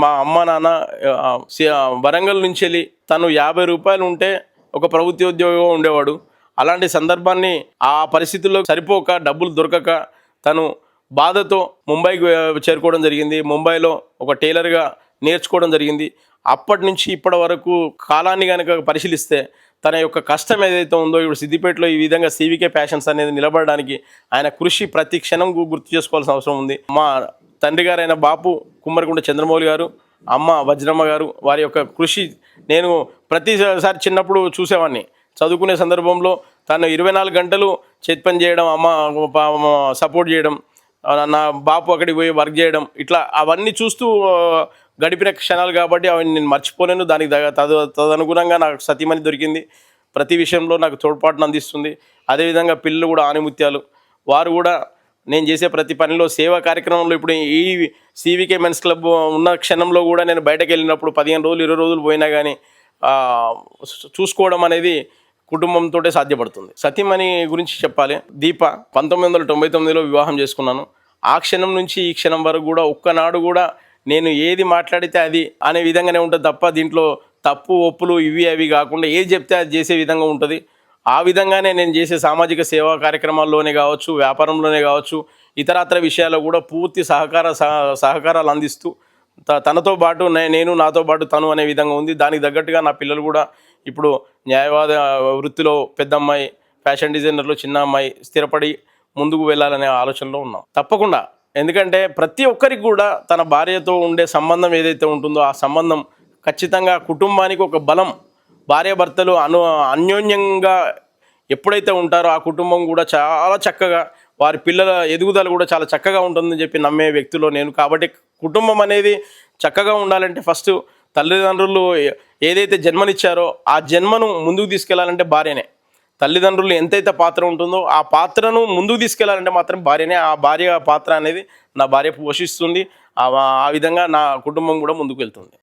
మా అమ్మా నాన్న వరంగల్ నుంచి వెళ్ళి తను యాభై రూపాయలు ఉంటే ఒక ప్రభుత్వ ఉద్యోగం ఉండేవాడు. అలాంటి సందర్భాన్ని ఆ పరిస్థితుల్లో సరిపోక డబ్బులు దొరకక తను బాధతో ముంబైకి చేరుకోవడం జరిగింది. ముంబైలో ఒక టైలర్గా నేర్చుకోవడం జరిగింది. అప్పటి నుంచి ఇప్పటి వరకు కాలాన్ని కనుక పరిశీలిస్తే తన యొక్క కష్టం ఏదైతే ఉందో ఇప్పుడు సిద్దిపేటలో ఈ విధంగా సివికే ప్యాషన్స్ అనేది నిలబడడానికి ఆయన కృషి ప్రతి క్షణం గుర్తు చేసుకోవాల్సిన అవసరం ఉంది. మా తండ్రి గారైన బాపు కుమ్మరికుంట చంద్రమౌళి గారు అమ్మ వజ్రమ్మ గారు వారి యొక్క కృషి నేను ప్రతిసారి చిన్నప్పుడు చూసేవాడిని చదువుకునే సందర్భంలో తను ఇరవై నాలుగు గంటలు చేతి పని చేయడం అమ్మ సపోర్ట్ చేయడం నా బాపు అక్కడికి పోయి వర్క్ చేయడం ఇట్లా అవన్నీ చూస్తూ గడిపిన క్షణాలు కాబట్టి అవన్నీ నేను మర్చిపోలేను. దానికి తగ- తద తదనుగుణంగా నాకు సతీమణి దొరికింది. ప్రతి విషయంలో నాకు తోడ్పాటును అందిస్తుంది. అదేవిధంగా పిల్లలు కూడా ఆనిముత్యాలు. వారు కూడా నేను చేసే ప్రతి పనిలో సేవా కార్యక్రమంలో ఇప్పుడు ఈ సివికే మెన్స్ క్లబ్ ఉన్న క్షణంలో కూడా నేను బయటకు వెళ్ళినప్పుడు పదిహేను రోజులు ఇరవై రోజులు పోయినా కానీ చూసుకోవడం అనేది కుటుంబంతో సాధ్యపడుతుంది. సతీమణి గురించి చెప్పాలి. దీప పంతొమ్మిది వందల తొంభై తొమ్మిదిలో వివాహం చేసుకున్నాను. ఆ క్షణం నుంచి ఈ క్షణం వరకు కూడా ఒక్కనాడు కూడా నేను ఏది మాట్లాడితే అది అనే విధంగానే ఉంటుంది తప్ప దీంట్లో తప్పు ఒప్పులు ఇవి అవి కాకుండా ఏది చెప్తే అది చేసే విధంగా ఉంటుంది. ఆ విధంగానే నేను చేసే సామాజిక సేవా కార్యక్రమాల్లోనే కావచ్చు వ్యాపారంలోనే కావచ్చు ఇతరత్ర విషయాల్లో కూడా పూర్తి సహకార సహకారాలు అందిస్తూ త- తనతో పాటు నేను నాతో పాటు తను అనే విధంగా ఉంది. దానికి తగ్గట్టుగా నా పిల్లలు కూడా ఇప్పుడు న్యాయవాద వృత్తిలో పెద్ద అమ్మాయి ఫ్యాషన్ డిజైనర్లో చిన్న అమ్మాయి స్థిరపడి ముందుకు వెళ్ళాలనే ఆలోచనలో ఉన్నాం. తప్పకుండా. ఎందుకంటే ప్రతి ఒక్కరికి కూడా తన భార్యతో ఉండే సంబంధం ఏదైతే ఉంటుందో ఆ సంబంధం ఖచ్చితంగా కుటుంబానికి ఒక బలం భార్యాభర్తలు అను అన్యోన్యంగా ఎప్పుడైతే ఉంటారో ఆ కుటుంబం కూడా చాలా చక్కగా వారి పిల్లల ఎదుగుదల కూడా చాలా చక్కగా ఉంటుందని చెప్పి నమ్మే వ్యక్తిలో నేను. కాబట్టి కుటుంబం అనేది చక్కగా ఉండాలంటే ఫస్ట్ తల్లిదండ్రులు ఏదైతే జన్మనిచ్చారో ఆ జన్మను ముందుకు తీసుకెళ్ళాలంటే భార్యనే. తల్లిదండ్రులు ఎంతైతే పాత్ర ఉంటుందో ఆ పాత్రను ముందుకు తీసుకెళ్ళాలంటే మాత్రం భార్యనే. ఆ భార్య పాత్ర అనేది నా భార్య పోషిస్తుంది. ఆ విధంగా నా కుటుంబం కూడా ముందుకు వెళ్తుంది.